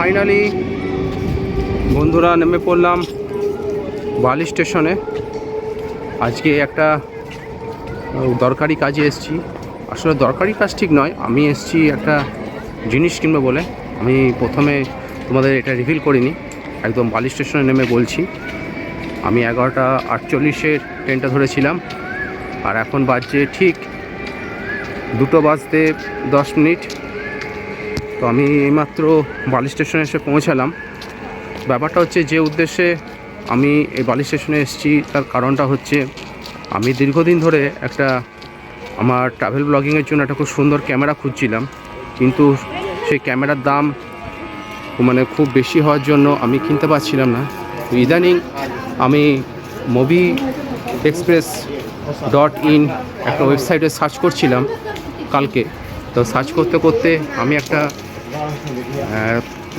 Finally বন্ধুরা নেমে পড়লাম বালি স্টেশনে। আজকে একটা দরকারি কাজে এসেছি। আসলে দরকারি কাজ ঠিক নয়, আমি এসেছি একটা জিনিস কিনবো বলে। আমি প্রথমে তোমাদের এটা রিভিল করিনি, একদম বালি স্টেশনে নেমে বলছি। আমি এগারোটা আটচল্লিশের ট্রেনটা ধরেছিলাম, আর এখন বাজছে ঠিক দুটো বাজতে দশ মিনিট। তো আমি এইমাত্র বালি স্টেশনে এসে পৌঁছালাম। ব্যাপারটা হচ্ছে যে উদ্দেশ্যে আমি এই বালি স্টেশনে এসেছি, তার কারণটা হচ্ছে আমি দীর্ঘদিন ধরে একটা আমার ট্রাভেল ব্লগিংয়ের জন্য একটা খুব সুন্দর ক্যামেরা খুঁজছিলাম। কিন্তু সেই ক্যামেরার দাম মানে খুব বেশি হওয়ার জন্য আমি কিনতে পারছিলাম না। ইদানিং আমি মুভি এক্সপ্রেস ডট ইন একটা ওয়েবসাইটে সার্চ করছিলাম কালকে। তো সার্চ করতে করতে আমি একটা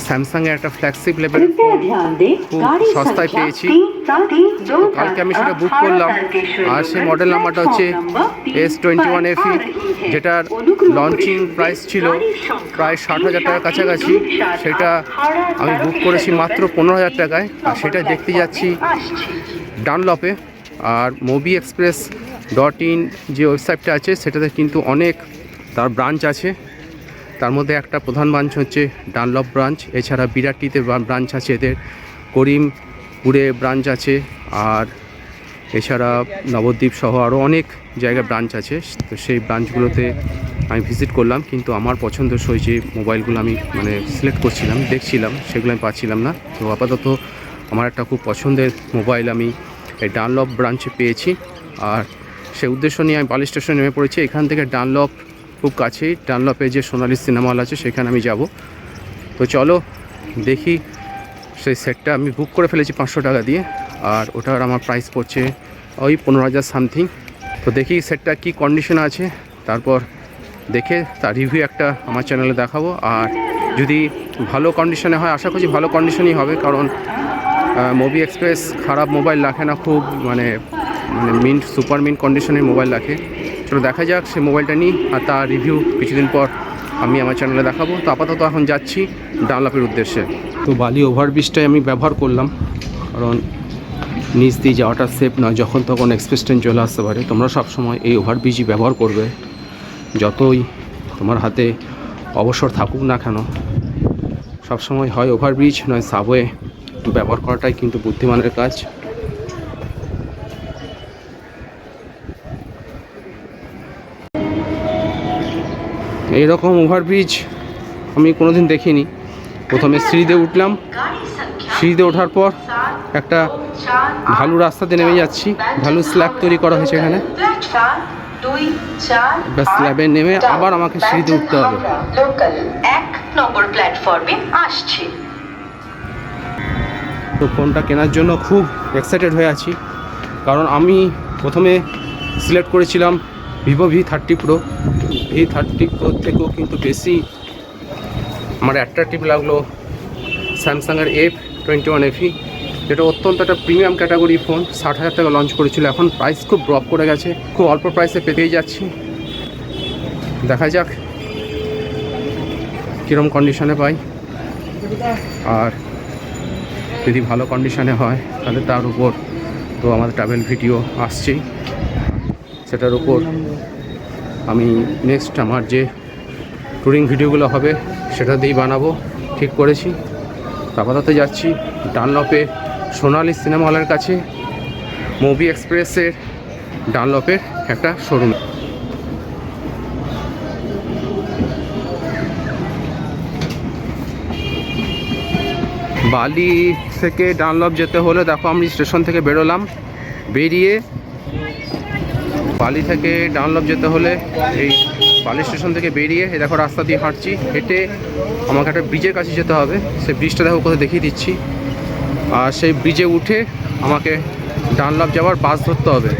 স্যামসাং এর একটা ফ্ল্যাগশিপ লেভেল খুব সস্তায় পেয়েছি। কালকে আমি সেটা বুক করলাম। আর সেই মডেল নাম্বারটা হচ্ছে এস টোয়েন্টি ওয়ান এফি যেটার লঞ্চিং প্রাইস ছিল প্রায় ষাট হাজার টাকার কাছাকাছি। সেটা আমি বুক করেছি মাত্র পনেরো হাজার টাকায়। আর সেটা দেখতে যাচ্ছি ডানলপে আর মোবি এক্সপ্রেস ডট ইন যে ওয়েবসাইটটা আছে সেটাতে কিন্তু অনেক তার ব্রাঞ্চ আছে। তার মধ্যে একটা প্রধান ব্রাঞ্চ হচ্ছে ডানলপ ব্রাঞ্চ এছাড়া বিরাটিতে ব্রাঞ্চ আছে এদের, করিমপুরে ব্রাঞ্চ আছে, আর এছাড়া নবদ্বীপ সহ আরও অনেক জায়গায় ব্রাঞ্চ আছে, তো সেই ব্রাঞ্চগুলোতে আমি ভিজিট করলাম, কিন্তু আমার পছন্দসই যে মোবাইলগুলো আমি মানে সিলেক্ট করছিলাম, দেখছিলাম, সেগুলো আমি পাচ্ছিলাম না। তো আপাতত আমার একটা খুব পছন্দের মোবাইল আমি এই ডানলপ ব্রাঞ্চে পেয়েছি, আর সে উদ্দেশ্য নিয়ে আমি বালি স্টেশনে নেমে পড়েছি। এখান থেকে ডানলপ খুব কাছেই ডানলপে যে সোনালি সিনেমা হল আছে, সেখানে আমি যাব। তো চলো, দেখি সেই সেটটা আমি বুক করে ফেলেছি পাঁচশো টাকা দিয়ে, আর ওটার আমার প্রাইস পড়ছে ওই পনেরো হাজার সামথিং তো দেখি সেটটা কি কন্ডিশন আছে। তারপর দেখে তার রিভিউ একটা আমার চ্যানেলে দেখাবো। আর যদি ভালো কন্ডিশনে হয়, আশা করছি ভালো কন্ডিশনই হবে, কারণ মুভি এক্সপ্রেস খারাপ মোবাইল রাখে না খুব। মানে মানে মিন্ট সুপার মিন্ট কন্ডিশনের মোবাইল রাখে। চলো দেখা যাক, সে মোবাইলটা নিই আর তার রিভিউ কিছুদিন পর আমি আমার চ্যানেলে দেখাবো। তো আপাতত এখন যাচ্ছি ডানলাপের উদ্দেশ্যে। তো বালি ওভারব্রিজটাই আমি ব্যবহার করলাম, কারণ নিচ দিয়ে যাওয়াটা সেফ নয়। যখন তখন এক্সপ্রেস ট্রেন চলে আসতে পারে। তোমরা সবসময় এই ওভারব্রিজই ব্যবহার করবে। যতই তোমার হাতে অবসর থাকুক না কেন, সবসময় হয় ওভারব্রিজ নয় সাবওয়ে ব্যবহার করাটাই কিন্তু বুদ্ধিমানের কাজ। এইরকম ওভারব্রিজ আমি কোনোদিন দেখিনি। প্রথমে সিঁড়িতে উঠলাম। সিঁড়িতে ওঠার পর একটা ঢালু রাস্তাতে নেমে যাচ্ছি। ঢালু স্ল্যাব তৈরি করা হয়েছে এখানে। ব্যাস স্ল্যাবে নেমে আবার আমাকে সিঁড়িতে উঠতে হবে। এক নম্বর প্ল্যাটফর্মে আসছে। তো ফোনটা কেনার জন্য খুব এক্সাইটেড হয়ে আছি। কারণ আমি প্রথমে সিলেক্ট করেছিলাম Vivo V thirty Pro V thirty Pro থেকেও কিন্তু বেশি আমার অ্যাট্রাকটিভ লাগল স্যামসাংয়ের এফ টোয়েন্টি ওয়ান এফি যেটা অত্যন্ত একটা প্রিমিয়াম ক্যাটাগরি ফোন ষাট হাজার টাকা লঞ্চ করেছিল। এখন প্রাইস খুব ড্রপ করে গেছে, খুব অল্প প্রাইসে পেতেই যাচ্ছি। দেখা যাক কীরকম কন্ডিশনে পাই। আর যদি ভালো কন্ডিশনে হয়, তাহলে তার উপর তো আমাদের ট্রাভেল ভিডিও আসছেই। সেটার উপর আমি নেক্সট আমার যে ট্যুরিং ভিডিওগুলো হবে সেটা দিয়েই বানাবো। ঠিক করেছি। আপাতত যাচ্ছি ডানলপে সোনালি সিনেমা হলের কাছে। মুভি এক্সপ্রেসের ডানলপের একটা শোরুম বালি থেকে ডানলপ যেতে হলে দেখো আমি স্টেশন থেকে বেরোলাম। বেরিয়ে বালি থেকে ডানলপ যেতে হলে এই বালি স্টেশন থেকে বেরিয়ে এই দেখো রাস্তা দিয়ে হাঁটছি, হেঁটে আমাকে একটা ব্রিজের কাছে যেতে হবে। সেই ব্রিজটা দেখো কোথায় দেখিয়ে দিচ্ছি। আর সেই ব্রিজে উঠে আমাকে ডানলপ যাওয়ার বাস ধরতে হবে।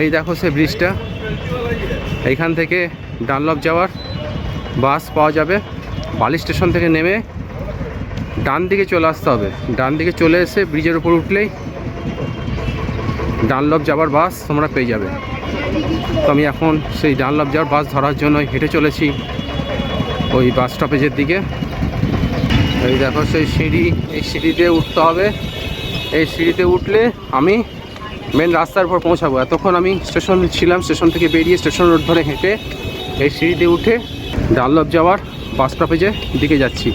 এই দেখো সেই ব্রিজটা এইখান থেকে ডানলপ যাওয়ার বাস পাওয়া যাবে। বালি স্টেশন থেকে নেমে ডান দিকে চলে আসতে হবে। ডান দিকে চলে এসে ব্রিজের উপর উঠলেই ডানলপ যাবার বাস তোমরা পেয়ে যাবে। তো আমি এখন সেই ডানলপ যাওয়ার বাস ধরার জন্য হেঁটে চলেছি ওই বাস স্টপেজের দিকে। এই দেখো সেই সিঁড়ি, এই সিঁড়িতে উঠতে হবে। এই সিঁড়িতে উঠলে আমি মেন রাস্তার উপর পৌঁছাবো। এতক্ষণ আমি স্টেশন ছিলাম, স্টেশন থেকে বেরিয়ে স্টেশন রোড ধরে হেঁটে এই সিঁড়িতে উঠে ডানলপ যাওয়ার বাস স্টপেজের দিকে যাচ্ছি।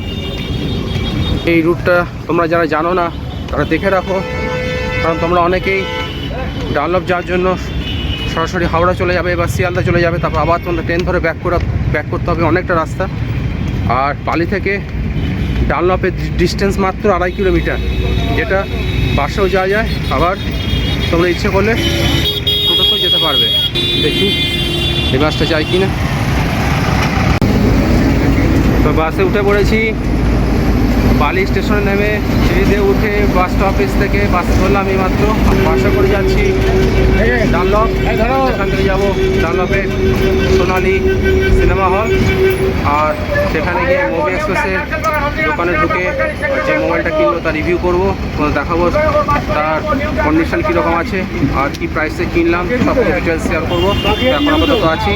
এই রুটটা তোমরা যারা জানো না, তারা দেখে রাখো। কারণ তোমরা অনেকেই ডানলপ যাওয়ার জন্য সরাসরি হাওড়া চলে যাবে বা শিয়ালদা চলে যাবে, তারপর আবার তোমরা ট্রেন ধরে ব্যাক করা ব্যাক করতে হবে অনেকটা রাস্তা। আর পালি থেকে ডানলপের ডিস্টেন্স মাত্র আড়াই কিলোমিটার, যেটা বাসেও যাওয়া যায়, আবার তোমরা ইচ্ছে করলে টোটোতেও যেতে পারবে। দেখি, এই বাসটা যায় কি না তো বাসে উঠে পড়েছি বালি স্টেশনে নেমে সিঁড়িতে উঠে বাস স্টপেজ থেকে বাস ধরলাম এই মাত্র বাসে করে যাচ্ছি। ডানলপ এখান থেকে যাব ডানলপের সোনালি সিনেমা হল আর সেখানে গিয়ে মুভি এক্সপ্রেসের দোকানে ঢুকে যে মোবাইলটা কিনবো তার রিভিউ করব। দেখাবো তার কন্ডিশন কীরকম আছে, আর কি প্রাইসে কিনলাম সব ডিটেলস শেয়ার করব। এখন আপাতত আছি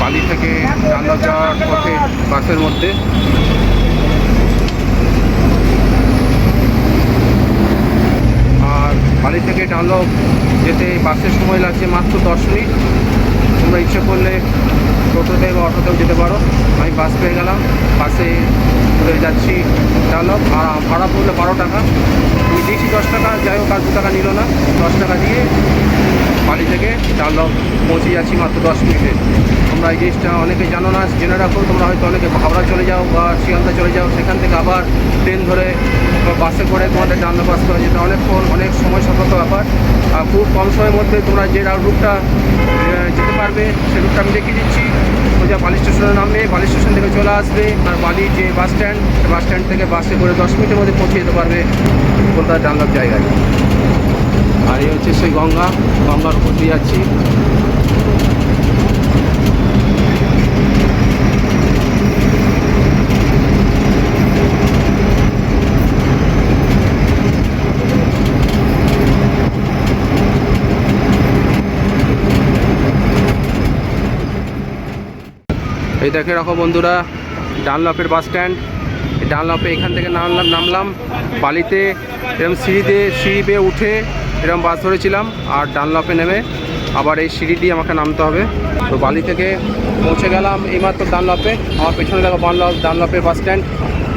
বালি থেকে ডানলপ যাওয়ার পথে বাসের মধ্যে আর বাড়ি থেকে ডানলপ যেতে বাসের সময় লাগছে মাত্র দশ মিনিট। তোমরা ইচ্ছে করলে টোটোতে বা অটোতেও যেতে পারো। আমি বাস পেয়ে গেলাম, বাসে ঘুরে যাচ্ছি ডানলপ আর ভাড়া পড়লে বারো টাকা। আমি দিয়েছি দশ টাকা, যাই হোক আর দু টাকা নিল না। দশ টাকা দিয়ে বাড়ি থেকে ডানলপ পৌঁছে যাচ্ছি মাত্র দশ মিনিটে। তোমরা এই জিনিসটা অনেকে জানো না, জেনে রাখো, তোমরা হয়তো অনেকে হাওড়া চলে যাও বা শিয়ালদা চলে যাও, সেখান থেকে আবার ট্রেন ধরে বাসে করে তোমাদের ডান্না বাস করে যেতে অনেকক্ষণ অনেক সময় সাপেক্ষ ব্যাপার। আর খুব কম সময়ের মধ্যে তোমরা যে রুটটা যেতে পারবে সেই রুটটা আমি দেখিয়ে দিচ্ছি। সোজা বালি স্টেশনে নামবে বালি স্টেশন থেকে চলে আসবে, আর বালি যে বাস স্ট্যান্ড বাস স্ট্যান্ড থেকে বাসে করে দশ মিনিটের মধ্যে পৌঁছে যেতে পারবে কলকাতা ডানলপ জায়গায়। আর এই হচ্ছে সেই গঙ্গা, গঙ্গার উপর দিয়ে যাচ্ছি। এই দেখে রাখো বন্ধুরা, ডানলপের বাস স্ট্যান্ড। ডানলপে এখান থেকে নামলাম নামলাম, বালিতে এরকম সিঁড়িতে সিঁড়ি বেয়ে উঠে এরকম বাস ধরেছিলাম আর ডানলপে নেমে আবার এই সিঁড়ি দিয়ে আমাকে নামতে হবে। তো বালি থেকে পৌঁছে গেলাম এইমাত্র ডানলপে। আমার পেছনে দেখো বানলপ, ডানলপের বাস স্ট্যান্ড।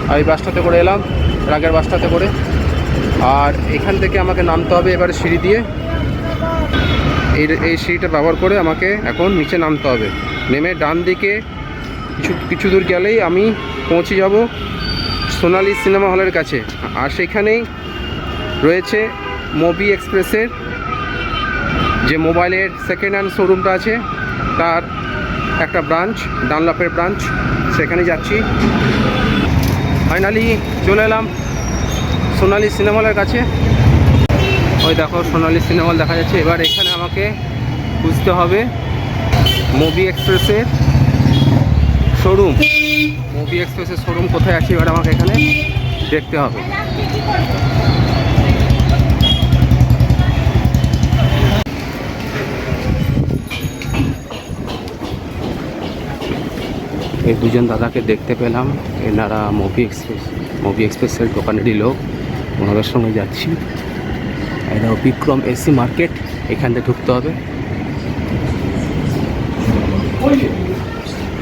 আর এই বাসটাতে করে এলাম, রাগের বাসটাতে করে। আর এখান থেকে আমাকে নামতে হবে এবারে সিঁড়ি দিয়ে। এই এই সিঁড়িটা ব্যবহার করে আমাকে এখন নিচে নামতে হবে। নেমে ডান দিকে কিছু কিছু দূর গেলেই আমি পৌঁছে যাব সোনালি সিনেমা হলের কাছে। আর সেখানেই রয়েছে মোবি এক্সপ্রেসের যে মোবাইলের সেকেন্ড হ্যান্ড শোরুমটা আছে, তার একটা ব্রাঞ্চ ডানলপের ব্রাঞ্চ সেখানে যাচ্ছি। ফাইনালি চলে এলাম সোনালি সিনেমা হলের কাছে। ওই দেখো, সোনালি সিনেমা দেখা যাচ্ছে। এবার এখানে আমাকে খুঁজতে হবে মুভি এক্সপ্রেসের শোরুম মুভি এক্সপ্রেসের শোরুম কোথায় আছে, এবার আমাকে এখানে দেখতে হবে। এই দুজন দাদাকে দেখতে পেলাম। এনারা মুভি এক্সপ্রেস মুভি এক্সপ্রেসের দোকানেরই লোক। ওনাদের সঙ্গে যাচ্ছি। এটা বিক্রম এসি মার্কেট এখান থেকে ঢুকতে হবে।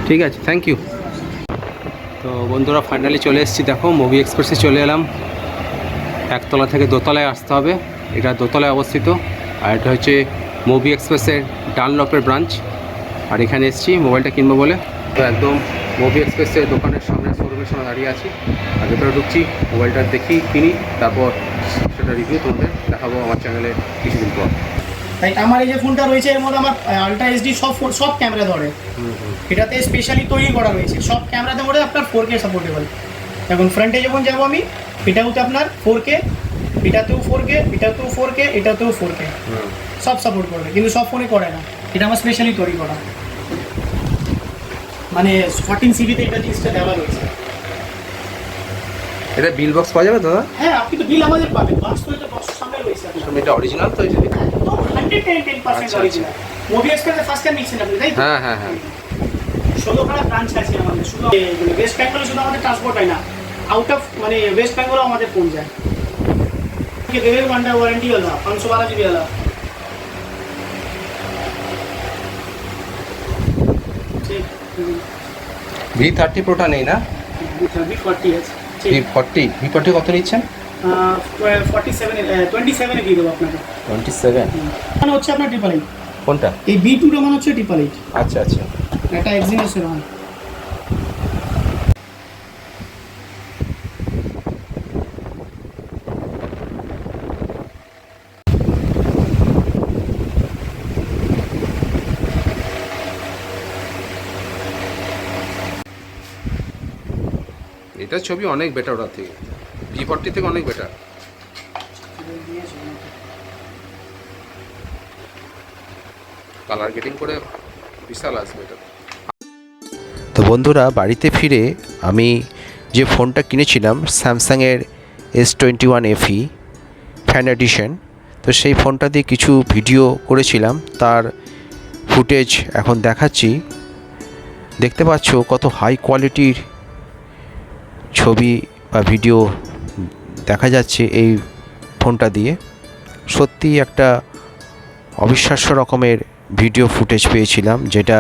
ঠিক আছে থ্যাংক ইউ তো বন্ধুরা ফাইনালি চলে এসেছি। দেখো মুভি এক্সপ্রেসে চলে এলাম। একতলা থেকে দোতলায় আসতে হবে। এটা দোতলায় অবস্থিত। আর এটা হচ্ছে মুভি এক্সপ্রেসের ডানলপের ব্রাঞ্চ আর এখানে এসেছি, মোবাইলটা কিনবো বলে। তো একদম মুভি এক্সপ্রেসের দোকানের সামনে শোরুমের সামনে দাঁড়িয়ে আছি। আর ভেতরে ঢুকছি মোবাইলটা দেখি কিনি তারপর সেটা রিভিউ তোমাদের দেখাবো আমার চ্যানেলে কিছুদিন পর। তাই আমার এই যে ফোনটা রয়েছে এর মধ্যে আমার আলট্রা এইচডি সব সব ক্যামেরা ধরে। এটাতে স্পেশালি তৈরি করা রয়েছে। সব ক্যামেরাতে মধ্যে আপনার ফোর কে সাপোর্টেবল এখন ফ্রন্টে যখন যাব আমি এটাও তো আপনার ফোর কে এটাতেও ফোর কে এটাতেও ফোর কে এটাতেও ফোর কে সব সাপোর্ট করবে কিন্তু সব ফোনে করে না। এটা আমার স্পেশালি তৈরি করা। মানে ফর্টিন সিবিতে এটা জিনিসটা দেওয়া রয়েছে। এটা বিল বক্স পাওয়া যাবে দাদা? হ্যাঁ আপনি তো বিল আমাদের পাবেন। বক্স তো এটা বক্স সামনে রয়েছে আপনার। এটা অরিজিনাল তো এটা তো 110% অরিজিনাল মুভি এক্সপ্রেসে ফার্স্ট টাইম নিচ্ছেন আপনি তাই হ্যাঁ হ্যাঁ হ্যাঁ। ষোলোখানা ব্রাঞ্চ আছে আমাদের শুধু ওয়েস্ট বেঙ্গলে মানে শুধু আমাদের ট্রান্সপোর্ট হয় না আউট অফ মানে ওয়েস্ট বেঙ্গলও আমাদের পৌঁছায় দেবের ওয়ান্ডার ওয়ারেন্টি হলো পাঁচশো বারো জিবি হলো। ভি থার্টি প্রোটা নেই না? V forty V forty V forty কত নিচ্ছেন? ফর্টি সেভেন টোয়েন্টি সেভেনে দিয়ে দেবো আপনাকে। টোয়েন্টি সেভেন মানে হচ্ছে আপনার ট্রিপল কোনটা? এই বি টুটা মানে হচ্ছে ট্রিপল এইট আচ্ছা আচ্ছা। এটা এক্সিনেশন হয়। এটার ছবি অনেক বেটার ওটার থেকে। ভি ফর্টি থেকে অনেক বেটার কালার গেটিং করে বিশাল আসবে এটা। তো বন্ধুরা, বাড়িতে ফিরে আমি যে ফোনটা কিনেছিলাম, স্যামসাংয়ের S twenty one FE fan edition তো সেই ফোনটা দিয়ে কিছু ভিডিও করেছিলাম। তার ফুটেজ এখন দেখাচ্ছি। দেখতে পাচ্ছ কত হাই কোয়ালিটির ছবি বা ভিডিও দেখা যাচ্ছে এই ফোনটা দিয়ে। সত্যি একটা অবিশ্বাস্য রকমের ভিডিও ফুটেজ পেয়েছিলাম, যেটা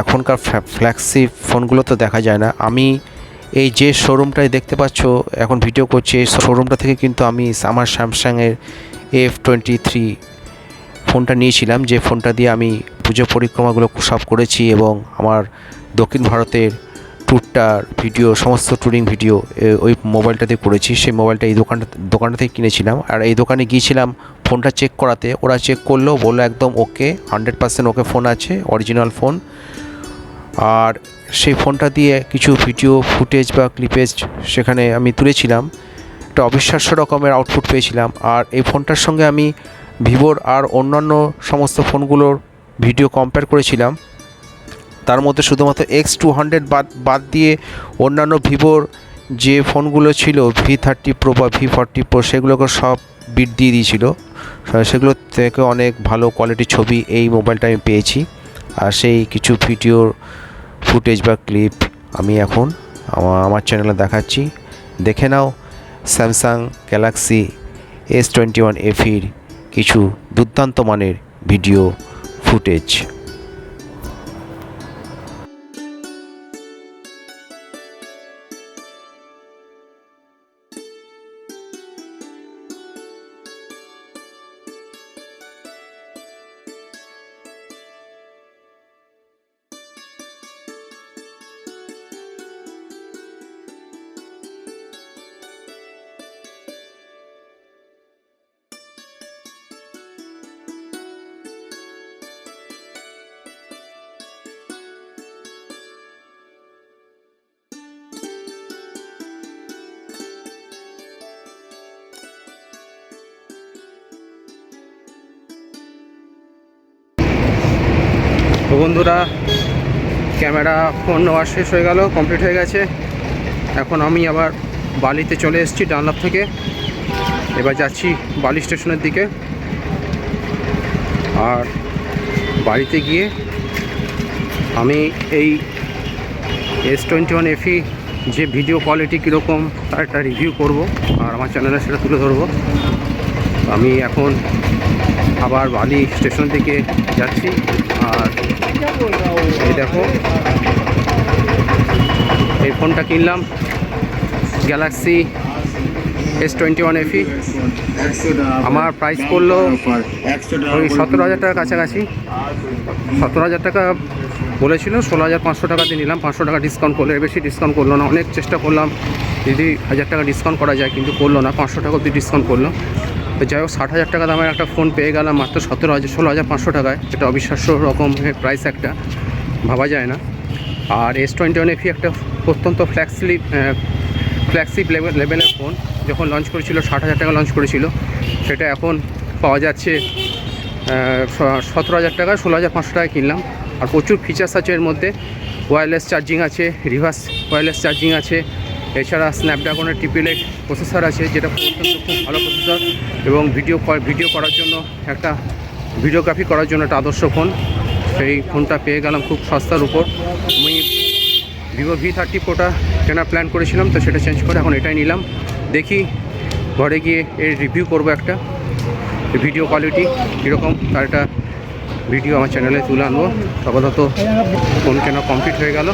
এখনকার ফ্ল্যাগশিপ ফোনগুলো তো দেখা যায় না। আমি এই যে শোরুমটায় দেখতে পাচ্ছ, এখন ভিডিও করছি, এই শোরুমটা থেকে কিন্তু আমি আমার স্যামসাংয়ের এফ টোয়েন্টি থ্রি ফোনটা নিয়েছিলাম, যে ফোনটা দিয়ে আমি পুজো পরিক্রমাগুলো সব করেছি এবং আমার দক্ষিণ ভারতের ট্যুরটার ভিডিও সমস্ত ট্যুরিং ভিডিও ওই মোবাইলটাতে করেছি। সেই মোবাইলটা এই দোকানটা দোকানটা থেকে কিনেছিলাম। আর এই দোকানে গিয়েছিলাম ফোনটা চেক করাতে। ওরা চেক করল, বলল একদম okay hundred percent okay phone আছে অরিজিনাল ফোন আর সেই ফোনটা দিয়ে কিছু ভিডিও ফুটেজ বা ক্লিপেজ সেখানে আমি তুলেছিলাম। একটা অবিশ্বাস্য রকমের আউটপুট পেয়েছিলাম। আর এই ফোনটার সঙ্গে আমি ভিভোর আর অন্যান্য সমস্ত ফোনগুলোর ভিডিও কম্পেয়ার করেছিলাম। তার মধ্যে শুধুমাত্র এক্স টু হান্ড্রেড বাদ বাদ দিয়ে অন্যান্য ভিভোর যে ফোনগুলো ছিল ভি থার্টি প্রো বা ভি ফর্টি প্রো সেগুলোকে সব বিট দিয়ে দিয়েছিল। সেগুলো থেকে অনেক ভালো কোয়ালিটির ছবি এই মোবাইলটা আমি পেয়েছি। আর সেই কিছু ভিডিওর ফুটেজ বা ক্লিপ আমি এখন আমা- আমার চ্যানেলে দেখাচ্ছি। দেখে নাও Samsung Galaxy S twenty one এফির কিছু দুর্দান্ত মানের ভিডিও ফুটেজ তো বন্ধুরা, ক্যামেরা ফোন নেওয়া শেষ হয়ে গেল কমপ্লিট হয়ে গেছে। এখন আমি আবার বালিতে চলে এসেছি ডানলাপ থেকে। এবার যাচ্ছি বালি স্টেশনের দিকে। আর বাড়িতে গিয়ে আমি এই এস টোয়েন্টি ওয়ান এফি যে ভিডিও কোয়ালিটি কীরকম, তার একটা রিভিউ করব। আর আমার চ্যানেলে সেটা তুলে ধরবো। আমি এখন আবার বালি স্টেশন থেকে যাচ্ছি। আর এই দেখো। এই ফোনটা কিনলাম। Galaxy S twenty one FE আমার প্রাইস পড়ল ওই সতেরো হাজার টাকার কাছাকাছি। সতেরো হাজার টাকা বলেছিল, ষোলো হাজার পাঁচশো টাকা দিয়ে নিলাম। পাঁচশো টাকা ডিসকাউন্ট করল, এর বেশি ডিসকাউন্ট করল না। অনেক চেষ্টা করলাম। যদি হাজার টাকা ডিসকাউন্ট করা যায়, কিন্তু করল না। পাঁচশো টাকা অব্দি ডিসকাউন্ট করল। তো যাই হোক, ষাট হাজার টাকা দামের একটা ফোন পেয়ে গেলাম মাত্র সতেরো হাজার, ষোলো হাজার পাঁচশো টাকায়। এটা অবিশ্বাস্য রকমের প্রাইস একটা, ভাবা যায় না। আর এস টোয়েন্টি ওয়ান এফি একটা অত্যন্ত ফ্ল্যাক্সিপ ফ্ল্যাগশিপ লেভেল লেভেলের ফোন যখন লঞ্চ করেছিল, ষাট হাজার টাকা লঞ্চ করেছিল, সেটা এখন পাওয়া যাচ্ছে সতেরো হাজার টাকা, ষোলো হাজার পাঁচশো টাকায় কিনলাম। আর প্রচুর ফিচার্স আছে এর মধ্যে। ওয়্যারলেস চার্জিং আছে রিভার্স ওয়্যারলেস চার্জিং আছে এছাড়া স্ন্যাপড্রাগনের এইট প্রসেসর আছে, যেটা অত্যন্ত খুব ভালো প্রসেসর এবং ভিডিও ভিডিও করার জন্য, একটা ভিডিওগ্রাফি করার জন্য একটা আদর্শ ফোন সেই ফোনটা পেয়ে গেলাম খুব সস্তার উপর। আমি ভিভো ভি থার্টি প্রোটা কেনার প্ল্যান করেছিলাম, তো সেটা চেঞ্জ করে এখন এটাই নিলাম। দেখি ঘরে গিয়ে এর রিভিউ করব একটা। ভিডিও কোয়ালিটি কীরকম, তার একটা ভিডিও আমার চ্যানেলে তুলে আনব। আপাতত ফোন কেনা কমপ্লিট হয়ে গেল।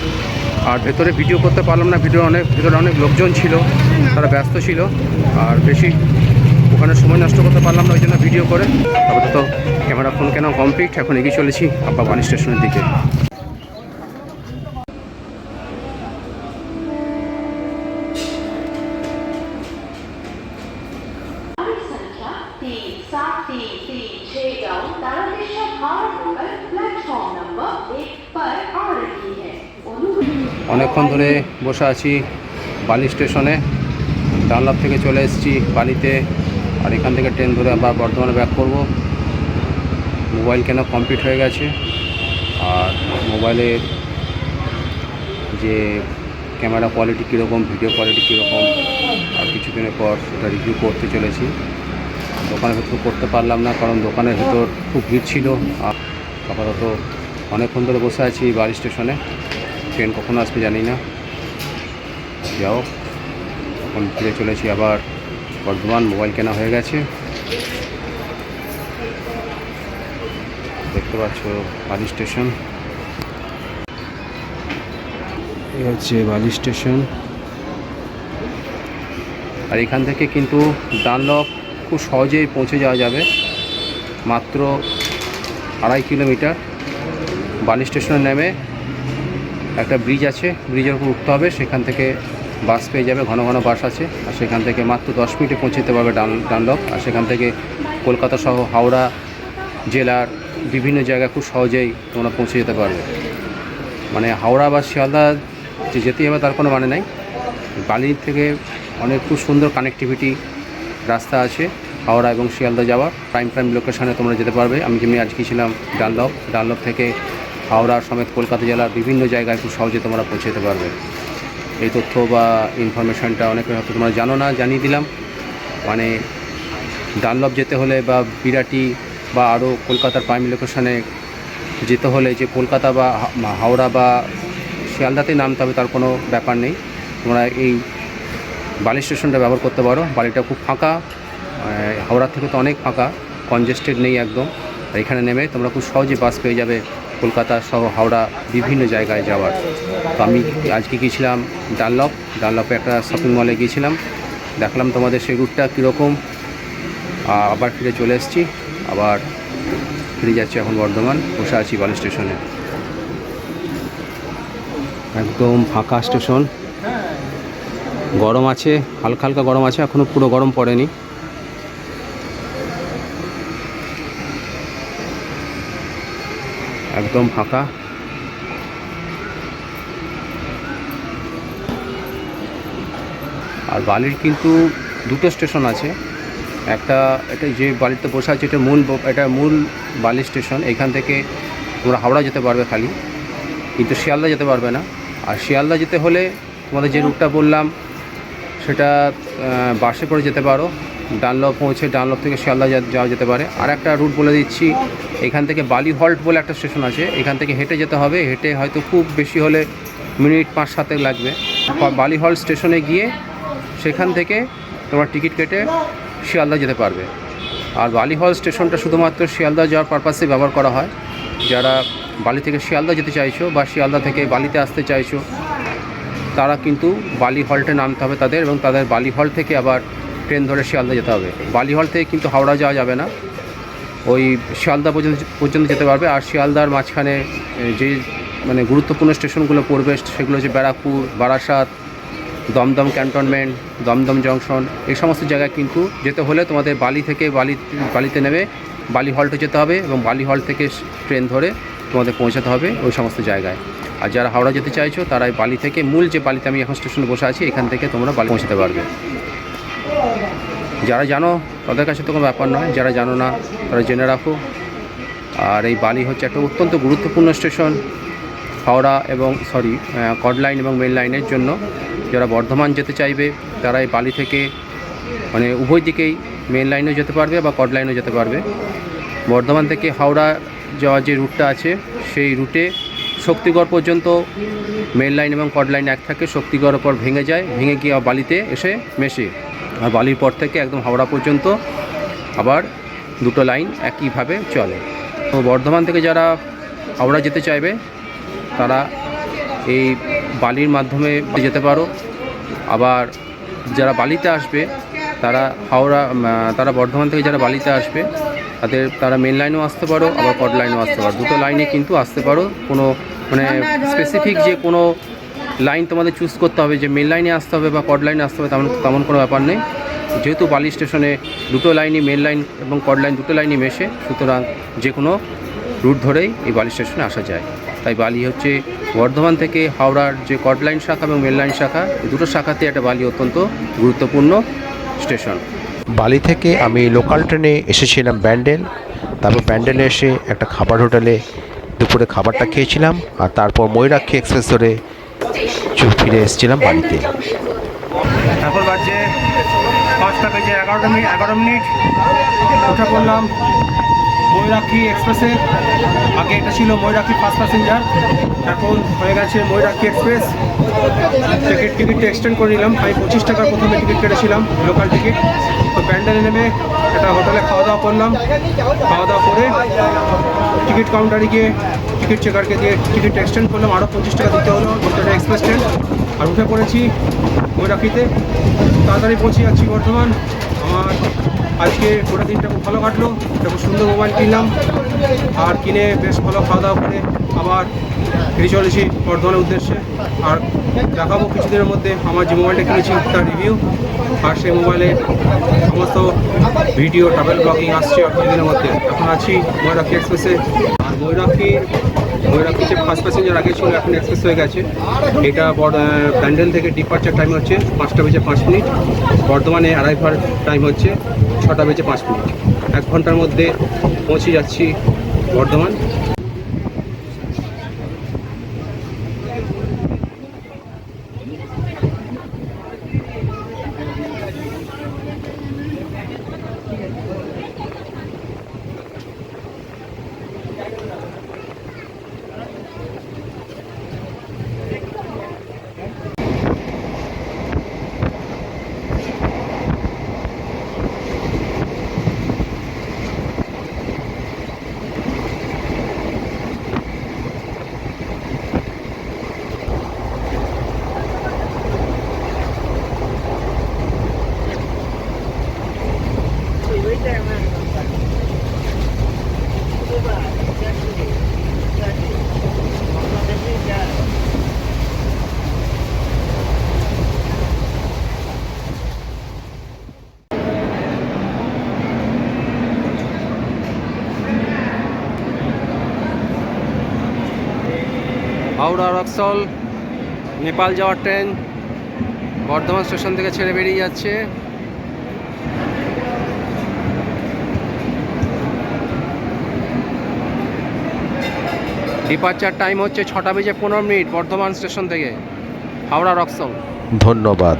আর ভেতরে ভিডিও করতে পারলাম না ভিডিও অনেক, ভেতরে অনেক লোকজন ছিল, তারা ব্যস্ত ছিল, আর বেশি ওখানে সময় নষ্ট করতে পারলাম না, ওই জন্য ভিডিও করে। আপাতত ক্যামেরা ফোন কেন কমপ্লিট? এখন এগিয়ে চলেছি আব্বা বানি স্টেশনের দিকে। ধরে বসে আছি, বালি স্টেশনে। ডানলাভ থেকে চলে এসেছি বালিতে, আর এখান থেকে ট্রেন ধরে আবার বর্ধমানে ব্যাক করব। মোবাইল কেনা কমপ্লিট হয়ে গেছে? আর মোবাইলের যে ক্যামেরা কোয়ালিটি কীরকম ভিডিও কোয়ালিটি কীরকম, আর কিছুদিনের পর সেটা রিভিউ করতে চলেছি। দোকানের ভেতর করতে পারলাম না, কারণ দোকানের ভেতর খুব ভিড় ছিল। আর আপাতত অনেকক্ষণ ধরে বসে আছি বালি স্টেশনে। ট্রেন কখন আসবে জানি না। যাও, এখন ফিরে চলেছি আবার। বর্ধমান মোবাইল কেনা হয়ে গেছে। দেখতে পাচ্ছ বালি স্টেশন। এ হচ্ছে বালি স্টেশন। আর এখান থেকে কিন্তু ডানলপ খুব সহজেই পৌঁছে যাওয়া যাবে। মাত্র আড়াই কিলোমিটার। বালি স্টেশনে নেমে একটা ব্রিজ আছে, ব্রিজের উপর উঠতে হবে, সেখান থেকে বাস পেয়ে যাবে, ঘন ঘন বাস আছে, আর সেখান থেকে মাত্র দশ মিনিটে পৌঁছে যেতে পারবে ডান ডানলপ আর সেখান থেকে কলকাতা সহ হাওড়া জেলার বিভিন্ন জায়গায় খুব সহজেই তোমরা পৌঁছে যেতে পারবে। মানে হাওড়া বা শিয়ালদা যে যেতেই হবে তার কোনো মানে নাই। বালি থেকে অনেক খুব সুন্দর কানেক্টিভিটি রাস্তা আছে, হাওড়া এবং শিয়ালদা যাওয়ার প্রাইম প্রাইম লোকেশানে তোমরা যেতে পারবে। আমি যেমনি আজকে ছিলাম ডানলপ ডানলপ থেকে হাওড়া সমেত কলকাতা জেলার বিভিন্ন জায়গায় খুব সহজে তোমরা পৌঁছে যেতে পারবে। এই তথ্য বা ইনফরমেশনটা অনেকে হয়তো তোমরা জানো না জানিয়ে দিলাম। মানে ডানলপ যেতে হলে বা বিরাটি বা আরও কলকাতার প্রাইম লোকেশানে যেতে হলে যে কলকাতা বা হাওড়া বা শিয়ালদাতে নামতে হবে তার কোনো ব্যাপার নেই। তোমরা এই বালি স্টেশনটা ব্যবহার করতে পারো। বালিটা খুব ফাঁকা আহ, হাওড়া থেকে তো অনেক ফাঁকা কনজেস্টেড নেই একদম। এখানে নেমে তোমরা খুব সহজে বাস পেয়ে যাবে কলকাতা সহ হাওড়া বিভিন্ন জায়গায় যাওয়ার। তো আমি আজকে গিয়েছিলাম ডানলপ ডানলপে একটা শপিং মলে গিয়েছিলাম। দেখলাম তোমাদের সেই রুটটা কীরকম। আবার ফিরে চলে এসেছি। আবার ফিরে যাচ্ছি এখন বর্ধমান, বসে আছি বালি স্টেশনে। একদম ফাঁকা স্টেশন। গরম আছে, হালকা হালকা গরম আছে এখনও পুরো গরম পড়েনি। একদম ফাঁকা। আর বালির কিন্তু দুটো স্টেশন আছে। একটা, এটা যে বালিতে বসে আছে, এটা মূল এটা মূল বালি স্টেশন। এখান থেকে তোমরা হাওড়া যেতে পারবে খালি। কিন্তু শিয়ালদা যেতে পারবে না। আর শিয়ালদা যেতে হলে তোমাদের যে রুটটা বললাম, সেটা বাসে করে যেতে পারো। ডানলপ পৌঁছে ডানলপ থেকে শিয়ালদা যাওয়া যেতে পারে। আর একটা রুট বলে দিচ্ছি, এখান থেকে বালি হল্ট বলে একটা স্টেশন আছে। এখান থেকে হেঁটে যেতে হবে। হেঁটে হয়তো খুব বেশি হলে মিনিট পাঁচ সাতেক লাগবে। বালি হল্ট স্টেশনে গিয়ে সেখান থেকে তোমার টিকিট কেটে শিয়ালদা যেতে পারবে। আর বালি হল স্টেশনটা শুধুমাত্র শিয়ালদা যাওয়ার পারপাসে ব্যবহার করা হয়। যারা বালি থেকে শিয়ালদা যেতে চাইছো বা শিয়ালদা থেকে বালিতে আসতে চাইছো, তারা কিন্তু বালি হল্টে নামতে হবে তাদের এবং তাদের বালি হল থেকে আবার ট্রেন ধরে শিয়ালদা যেতে হবে। বালি হল থেকে কিন্তু হাওড়া যাওয়া যাবে না। ওই শিয়ালদা পর্যন্ত পর্যন্ত যেতে পারবে। আর শিয়ালদার মাঝখানে যে মানে গুরুত্বপূর্ণ স্টেশনগুলো পড়বে, সেগুলো হচ্ছে ব্যারাকপুর, বারাসাত, দমদম ক্যান্টনমেন্ট, দমদম জংশন, এই সমস্ত জায়গায় কিন্তু যেতে হলে তোমাদের বালি থেকে বালি, বালিতে নেমে বালি হল্টে যেতে হবে এবং বালি হল থেকে ট্রেন ধরে তোমাদের পৌঁছাতে হবে ওই সমস্ত জায়গায়। আর যারা হাওড়া যেতে চাইছো, তারা বালি থেকে মূল যে বালিতে আমি এখন স্টেশনে বসে আছি, এখান থেকে তোমরা বালি পৌঁছাতে পারবে। যারা জানো, তাদের কাছে তো কোনো ব্যাপার নয়। যারা জানো না, তারা জেনে রাখো। আর এই বালি হচ্ছে একটা অত্যন্ত গুরুত্বপূর্ণ স্টেশন, হাওড়া এবং, সরি কড লাইন এবং মেন লাইনের জন্য। যারা বর্ধমান যেতে চাইবে, তারা এই বালি থেকে মানে উভয় দিকেই মেন লাইনেও যেতে পারবে বা কড লাইনেও যেতে পারবে। বর্ধমান থেকে হাওড়া যাওয়ার যে রুটটা আছে, সেই রুটে শক্তিগড় পর্যন্ত মেন লাইন এবং কড লাইন এক থাকে শক্তিগড়ের পর ভেঙে যায়। ভেঙে গিয়ে বালিতে এসে মেশে। আর বালির পর থেকে একদম হাওড়া পর্যন্ত আবার দুটো লাইন একইভাবে চলে। তো বর্ধমান থেকে যারা হাওড়া যেতে চাইবে, তারা এই বালির মাধ্যমে যেতে পারো। আবার যারা বালিতে আসবে, তারা হাওড়া তারা বর্ধমান থেকে যারা বালিতে আসবে, তাদের, তারা মেন লাইনেও আসতে পারো, আবার কড লাইনেও আসতে পারো। দুটো লাইনে কিন্তু আসতে পারো। কোনো মানে স্পেসিফিক যে কোনো লাইন তোমাদের চুজ করতে হবে যে মেন লাইনে আসতে হবে বা কড লাইনে আসতে হবে, তেমন তেমন কোনো ব্যাপার নেই। যেহেতু বালি স্টেশনে দুটো লাইনই মেন লাইন এবং কড লাইন দুটো লাইনই মেশে, সুতরাং যে কোনো রুট ধরেই এই বালি স্টেশনে আসা যায়। তাই বালি হচ্ছে বর্ধমান থেকে হাওড়ার যে কড লাইন শাখা এবং মেন লাইন শাখা দুটো শাখাতে একটা বালি অত্যন্ত গুরুত্বপূর্ণ স্টেশন বালি থেকে আমি লোকাল ট্রেনে এসেছিলাম ব্যান্ডেল। তারপর ব্যান্ডেলে এসে একটা খাবার হোটেলে দুপুরে খাবারটা খেয়েছিলাম, আর তারপর ময়ূরাক্ষী এক্সপ্রেস ধরে ফিরে এসেছিলাম বাড়িতে। এখন বাজছে পাঁচটা বেজে এগারোটা মিনিট, এগারো মিনিট। উঠে পড়লাম ময়ূরাক্ষী এক্সপ্রেসে। আগে এটা ছিল ময়ূরাক্ষী ফার্স্ট প্যাসেঞ্জার, এখন হয়ে গেছে ময়ূরাক্ষী এক্সপ্রেস। টিকিট টিকিটটা এক্সটেন্ড করে নিলাম, আমি পঁচিশ টাকার প্রথমে টিকিট কেটেছিলাম, লোকাল টিকিট। তো প্যান্ডেলে নেমে একটা হোটেলে খাওয়া দাওয়া করলাম। খাওয়া দাওয়া করে টিকিট কাউন্টারে গিয়ে টিকিট চেকারকে দিয়ে টিকিট এক্সটেন্ড করলাম আরও পঁচিশ টাকা দিতে হলো, কলকাতা এক্সপ্রেস ট্রেন। আর উঠে পড়েছি ময়ূরাক্ষীতে তাড়াতাড়ি পৌঁছে যাচ্ছি বর্ধমান। আমার আজকে গোটা দিনটা খুব ভালো কাটলো। একটা খুব সুন্দর মোবাইল কিনলাম। আর কিনে বেশ ভালো খাওয়া দাওয়া করে আবার ফিরে চলেছি বর্ধমানের উদ্দেশ্যে। আর দেখাবো কিছুদিনের মধ্যে আমার যে মোবাইলটা কিনেছি তার রিভিউ আর সেই মোবাইলে সমস্ত ভিডিও ট্রাভেল ব্লগিং আসছে কিছুদিনের মধ্যে। এখন আছি ময়ূরাক্ষী এক্সপ্রেসে আর ময়ূরাক্ষী যে ফার্স্ট প্যাসেঞ্জার আগে ছিল, এখন এক্সপ্রেস হয়ে গেছে। এটা প্যান্ডেল থেকে ডিপার্চার টাইম হচ্ছে পাঁচটা বেজে পাঁচ মিনিট। বর্ধমানে অ্যারাইভার টাইম হচ্ছে ছটা বেজে পাঁচ মিনিট। এক ঘণ্টার মধ্যে পৌঁছে যাচ্ছি বর্ধমান। হাওড়া রক্সল, নেপাল যাওয়ার ট্রেন, বর্ধমান স্টেশন থেকে ছেড়ে বেরিয়ে যাচ্ছে। ডিপার্চার টাইম হচ্ছে ছটা বেজে পনেরো মিনিট, বর্ধমান স্টেশন থেকে, হাওড়া রক্সল। ধন্যবাদ।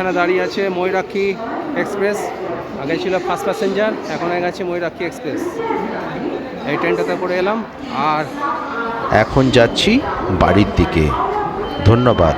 ওইখানে দাঁড়িয়ে আছে ময়ূরাক্ষী এক্সপ্রেস। আগে ছিল ফার্স্ট প্যাসেঞ্জার এখন হয়ে গেছে ময়ূরাক্ষী এক্সপ্রেস। এই ট্রেনটাতে করে এলাম, আর এখন যাচ্ছি বাড়ির দিকে। ধন্যবাদ।